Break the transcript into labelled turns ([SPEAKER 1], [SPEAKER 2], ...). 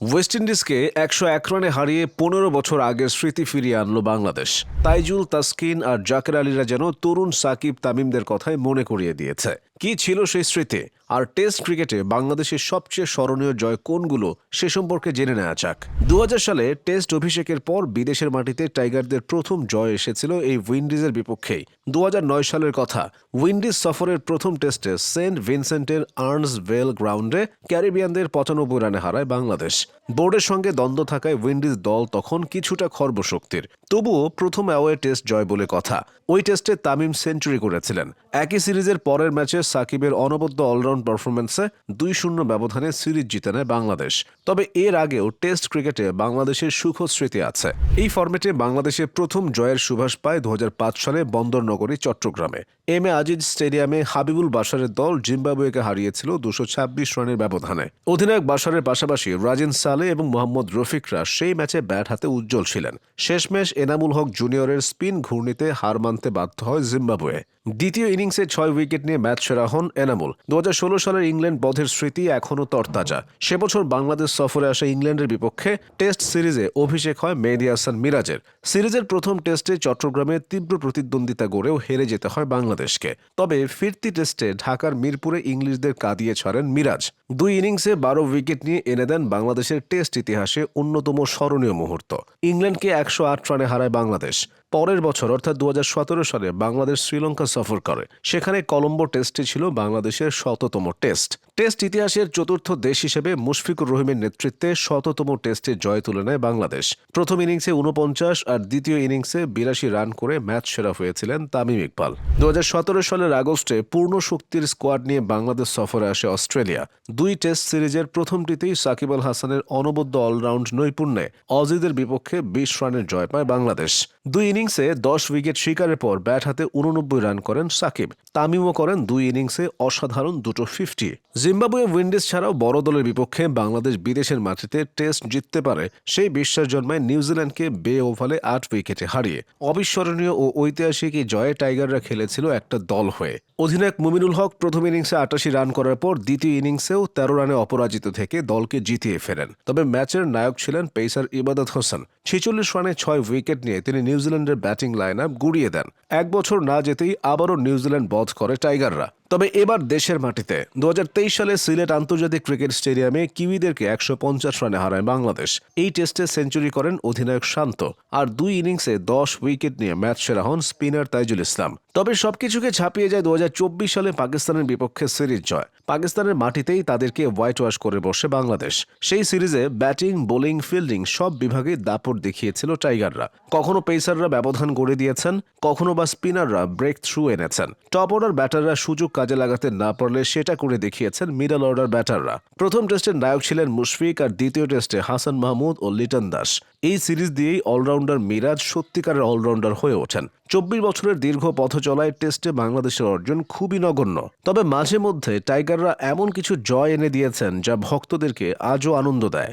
[SPEAKER 1] West ইন্ডিজকে একশো এক রানে হারিয়ে পনেরো বছর আগের স্মৃতি ফিরিয়ে আনলো বাংলাদেশ। তাইজুল তাসকিন আর জাকের আলীরা যেন তরুণ সাকিব তামিমদের কথায় মনে করিয়ে দিয়েছে। কি ছিল সেই স্মৃতি? আর টেস্ট ক্রিকেটে বাংলাদেশের সবচেয়ে স্মরণীয় জয় কোনগুলো সে সম্পর্কে জেনে নেওয়া যাক। দু সালে টেস্ট অভিষেকের পর বিদেশের মাটিতে টাইগারদের প্রথম জয় এসেছিল এই উইন্ডিজের বিপক্ষেই। দু হাজার নয় সালের কথা, উইন্ডিজ সফরের প্রথম টেস্টে সেন্ট ভিনসেন্টের আর্নস ভেল গ্রাউন্ডে ক্যারিবিয়ানদের পঁচানব্বই রানে হারায় বাংলাদেশ। বোর্ডের সঙ্গে দ্বন্দ্ব থাকায় উইন্ডিজ দল তখন কিছুটা খর্বশক্তির তবুও প্রথম অ্যাওয়ে টেস্ট জয় বলে কথা। ওই টেস্টে তামিম সেঞ্চুরি করেছিলেন। একই সিরিজের পরের ম্যাচে সাকিবের অনবদ্য অলরাউন্ড পারফরমেন্সে দুই শূন্য ব্যবধানে সিরিজ জিতে নেয় বাংলাদেশ। তবে এর আগেও টেস্ট ক্রিকেটে বাংলাদেশের সুখ স্মৃতি আছে। এই ফর্মেটে বাংলাদেশের প্রথম জয়ের সুবাস পায় দু হাজার পাঁচ সালে বন্দরনগরী, চট্টগ্রামে। এম এ আজিজ স্টেডিয়ামে হাবিবুল বাশারের দল জিম্বাবুয়েকে হারিয়েছিল দুশো ছাব্বিশ রানের ব্যবধানে। অধিনায়ক বাশারের পাশাপাশি রাজিন সালে এবং মোহাম্মদ রফিকরা সেই ম্যাচে ব্যাট হাতে উজ্জ্বল ছিলেন। শেষমেশ এনামুল হক জুনিয়রের স্পিন ঘূর্ণিতে হার মানতে বাধ্য হয় জিম্বাবুয়ে। দ্বিতীয় ইনিংসে ছয় উইকেট নিয়ে ম্যাচ সেরা হন এনামুল। দু সালের ইংল্যান্ড বধের স্মৃতি এখনও তরতাজা। সে বছর বাংলাদেশ সফরে আসা ইংল্যান্ডের বিপক্ষে টেস্ট সিরিজে অভিষেক হয় মেহেদি হাসান মিরাজের। সিরিজের প্রথম টেস্টে চট্টগ্রামে তীব্র প্রতিদ্বন্দ্বিতা গড়েও হেরে যেতে হয় বাংলাদেশকে। তবে ফিরতি টেস্টে ঢাকার মিরপুরে ইংলিশদের কাঁদিয়ে ছাড়েন মিরাজ। দুই ইনিংসে বারো উইকেট নিয়ে এনে দেন বাংলাদেশের টেস্ট ইতিহাসে অন্যতম স্মরণীয় মুহূর্ত। ইংল্যান্ডকে একশো আট রানে হারায় বাংলাদেশ। পরের বছর, অর্থাৎ দু হাজার সতেরো সালে, বাংলাদেশ শ্রীলঙ্কা সফর করে। সেখানে কলম্বো টেস্টটি ছিল বাংলাদেশের শততম টেস্ট। টেস্ট ইতিহাসের চতুর্থ দেশ হিসেবে মুশফিকুর রহিমের নেতৃত্বে শততম টেস্টে জয় তুলে নেয় বাংলাদেশ। প্রথম ইনিংসে উনপঞ্চাশ আর দ্বিতীয় ইনিংসে বিরাশি রান করে ম্যাচ সেরা হয়েছিলেন তামিম ইকবাল। দু হাজার সতেরো সালের আগস্টে পূর্ণ শক্তির স্কোয়াড নিয়ে বাংলাদেশ সফরে আসে অস্ট্রেলিয়া। দুই টেস্ট সিরিজের প্রথমটিতেই সাকিব আল হাসানের অনবদ্য অলরাউন্ড নৈপুণ্যে অজিদের বিপক্ষে বিশ রানের জয় পায় বাংলাদেশ। দুই ইনিংসে দশ উইকেট শিকারের পর ব্যাট হাতে উননব্বই রান করেন সাকিব। তামিমও করেন দুই ইনিংসে অসাধারণ দুটো ফিফটি জিম্বাবুয়ে উইন্ডিজ ছাড়াও বড় দলের বিপক্ষে বাংলাদেশ বিদেশের মাটিতে টেস্ট জিততে পারে, সেই বিশ্বাস জন্মায় নিউজিল্যান্ডকে বে ওভালে আট উইকেটে হারিয়ে। অবিস্মরণীয় ও ঐতিহাসিক এই জয়ে টাইগাররা খেলেছিল একটা দল হয়ে। অধিনায়ক মুমিনুল হক প্রথম ইনিংসে আটাশি রান করার পর দ্বিতীয় ইনিংসেও তেরো রানে অপরাজিত থেকে দলকে জিতিয়ে ফেরেন। তবে ম্যাচের নায়ক ছিলেন পেসার ইবাদত হোসেন। ছেচল্লিশ রানে ছয় উইকেট নিয়ে তিনি নিউজিল্যান্ডের ব্যাটিং লাইন আপ গুড়িয়ে দেন। এক বছর না যেতেই আবারও নিউজিল্যান্ড বধ করে টাইগাররা। তবে এবার দেশের মাটিতে। দু হাজার তেইশ সালে সিলেট আন্তর্জাতিক ক্রিকেট স্টেডিয়ামে কিউইদেরকে একশো পঞ্চাশ রানে হারায় বাংলাদেশ। এই টেস্টে সেঞ্চুরি করেন অধিনায়ক শান্ত। আর দুই ইনিংসে দশ উইকেট নিয়ে ম্যাচ সেরা হন স্পিনার তাইজুল ইসলাম। তবে সবকিছুকে ছাপিয়ে যায় দু হাজার চব্বিশ সালে পাকিস্তানের বিপক্ষে সিরিজ জয়। পাকিস্তানের মাটিতেই তাদেরকে হোয়াইট ওয়াশ করে বসে বাংলাদেশ। সেই সিরিজে ব্যাটিং, বোলিং, ফিল্ডিং সব বিভাগে দাপট দেখিয়েছিল টাইগাররা। কখনো পেসাররা ব্যবধান গড়ে দিয়েছেন, কখনো বা স্পিনাররা ব্রেক থ্রু এনেছেন। টপ অর্ডার ব্যাটাররা সুযোগ কাজে লাগাতে না পারলে সেটা করে দেখিয়েছেন মিডল অর্ডার ব্যাটাররা। প্রথম টেস্টের নায়ক ছিলেন মুশফিক আর দ্বিতীয় টেস্টে হাসান মাহমুদ ও লিটন দাস। এই সিরিজ দিয়েই অলরাউন্ডার মিরাজ সত্যিকারের অলরাউন্ডার হয়ে ওঠেন। চব্বিশ বছরের দীর্ঘ পথ চলায় টেস্টে বাংলাদেশের অর্জন খুবই নগণ্য। তবে মাঝে মধ্যে টাইগাররা এমন কিছু জয় এনে দিয়েছেন যা ভক্তদেরকে আজও আনন্দ দেয়।